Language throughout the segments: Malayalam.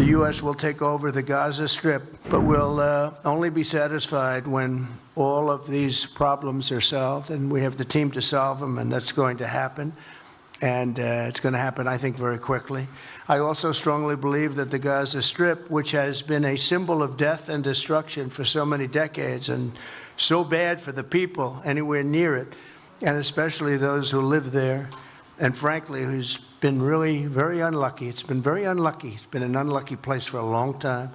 the U.S. will take over the Gaza Strip, but we'll uh, only be satisfied when all of these problems are solved, and we have the team to solve them, and that's going to happen. And uh, it's going to happen, I think, very quickly. I also strongly believe that the Gaza Strip, which has been a symbol of death and destruction for so many decades and so bad for the people anywhere near it, and especially those who live there, and frankly, who's been really very unlucky. It's been very unlucky. It's been an unlucky place for a long time.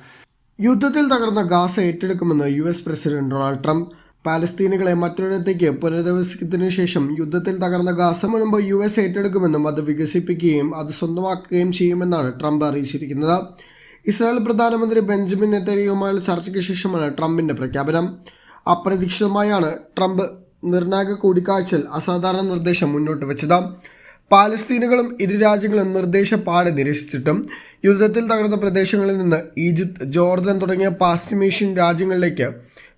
യുദ്ധത്തിൽ തകർന്ന Gaza ഏറ്റെടുക്കുമെന്ന് U S president Donald Trump പാലസ്തീനുകളെ മറ്റൊരിടത്തേക്ക് പുനരധിവസിക്കുന്നതിനു ശേഷം യുദ്ധത്തിൽ തകർന്ന ഗാസ മുൻപ് യു എസ് ഏറ്റെടുക്കുമെന്നും അത് വികസിപ്പിക്കുകയും അത് സ്വന്തമാക്കുകയും ചെയ്യുമെന്നാണ് ട്രംപ് അറിയിച്ചിരിക്കുന്നത് ഇസ്രായേൽ പ്രധാനമന്ത്രി ബെഞ്ചമിൻ നെത്തരിയുമായുള്ള ചർച്ചയ്ക്ക് ശേഷമാണ് ട്രംപിന്റെ പ്രഖ്യാപനം അപ്രതീക്ഷിതമായാണ് ട്രംപ് നിർണായക കൂടിക്കാഴ്ചയിൽ അസാധാരണ നിർദ്ദേശം മുന്നോട്ട് വെച്ചത് പാലസ്തീനുകളും ഇരു രാജ്യങ്ങളും നിർദ്ദേശപ്പാടെ നിരസിച്ചിട്ടും യുദ്ധത്തിൽ തകർന്ന പ്രദേശങ്ങളിൽ നിന്ന് ഈജിപ്ത് ജോർദൻ തുടങ്ങിയ പാശ്ചിമേഷ്യൻ രാജ്യങ്ങളിലേക്ക്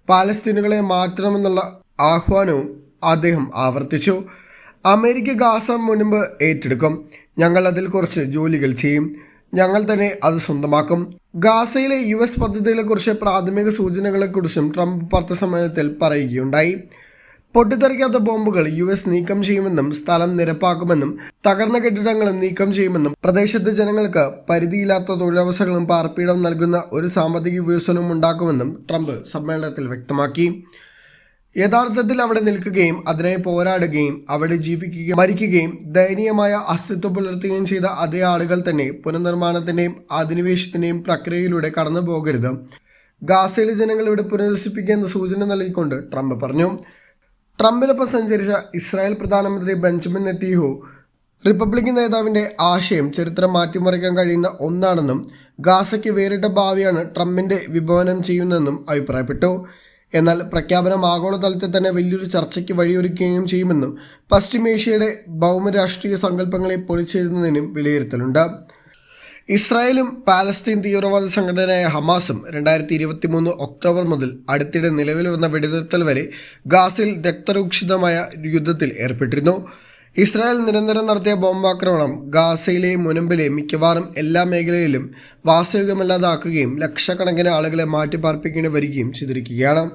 പാലസ്തീനുകളെ മാറ്റണമെന്നുള്ള ആഹ്വാനവും അദ്ദേഹം ആവർത്തിച്ചു. അമേരിക്ക ഗാസ മുൻപ് ഏറ്റെടുക്കും. ഞങ്ങൾ അതിൽ കുറച്ച് ജോലികൾ ചെയ്യും. ഞങ്ങൾ തന്നെ അത് സ്വന്തമാക്കും. ഗാസയിലെ യു എസ് പദ്ധതികളെക്കുറിച്ച് പ്രാഥമിക സൂചനകളെക്കുറിച്ചും ട്രംപ് പത്രസമ്മേളനത്തിൽ പറയുകയുണ്ടായി. പൊട്ടിത്തെറിക്കാത്ത ബോംബുകൾ യു എസ് നീക്കം ചെയ്യുമെന്നും സ്ഥലം നിരപ്പാക്കുമെന്നും തകർന്ന കെട്ടിടങ്ങളും നീക്കം ചെയ്യുമെന്നും പ്രദേശത്തെ ജനങ്ങൾക്ക് പരിധിയില്ലാത്ത തൊഴിലവസരങ്ങളും പാർപ്പിടം നൽകുന്ന ഒരു സാമ്പത്തിക വികസനവും ഉണ്ടാക്കുമെന്നും ട്രംപ് സമ്മേളനത്തിൽ വ്യക്തമാക്കി. യഥാർത്ഥത്തിൽ അവിടെ നിൽക്കുകയും അതിനായി പോരാടുകയും അവിടെ ജീവിക്കുകയും മരിക്കുകയും ദയനീയമായ അസ്തിത്വം പുലർത്തുകയും ചെയ്ത അതേ ആളുകൾ തന്നെ പുനർനിർമ്മാണത്തിന്റെയും അധിനിവേശത്തിന്റെയും പ്രക്രിയയിലൂടെ കടന്നു പോകരുത് ഗാസയിലെ ജനങ്ങൾ ഇവിടെ എന്ന സൂചന നൽകിക്കൊണ്ട് ട്രംപ് പറഞ്ഞു. ട്രംപിനൊപ്പം സഞ്ചരിച്ച ഇസ്രായേൽ പ്രധാനമന്ത്രി ബെഞ്ചമിൻ നെത്തിഹു റിപ്പബ്ലിക്കൻ നേതാവിന്റെ ആശയം ചരിത്രം മാറ്റിമറിക്കാൻ കഴിയുന്ന ഒന്നാണെന്നും ഗാസയ്ക്ക് വേറിട്ട ഭാവിയാണ് ട്രംപിന്റെ വിഭവനം ചെയ്യുന്നതെന്നും അഭിപ്രായപ്പെട്ടു. എന്നാൽ പ്രഖ്യാപനം ആഗോളതലത്തിൽ തന്നെ വലിയൊരു ചർച്ചയ്ക്ക് വഴിയൊരുക്കുകയും ചെയ്യുമെന്നും പശ്ചിമേഷ്യയുടെ ഭൗമരാഷ്ട്രീയ സങ്കല്പങ്ങളെ പൊളിച്ചെഴുതുന്നതിനും വിലയിരുത്തലുണ്ട്. ഇസ്രായേലും പാലസ്തീൻ തീവ്രവാദ സംഘടനയായ ഹമാസും രണ്ടായിരത്തി ഇരുപത്തി മൂന്ന് ഒക്ടോബർ മുതൽ അടുത്തിടെ നിലവിൽ വന്ന വെടിനിർത്തൽ വരെ ഗാസിൽ രക്തരൂക്ഷിതമായ യുദ്ധത്തിൽ ഏർപ്പെട്ടിരുന്നു. ഇസ്രായേൽ നിരന്തരം നടത്തിയ ബോംബാക്രമണം ഗാസയിലെ മുനമ്പിലെ മിക്കവാറും എല്ലാ മേഖലയിലും വാസയോഗ്യമല്ലാതാക്കുകയും ലക്ഷക്കണക്കിന് ആളുകളെ മാറ്റിപ്പാർപ്പിക്കേണ്ടി വരികയും ചെയ്തിരിക്കുകയാണ്.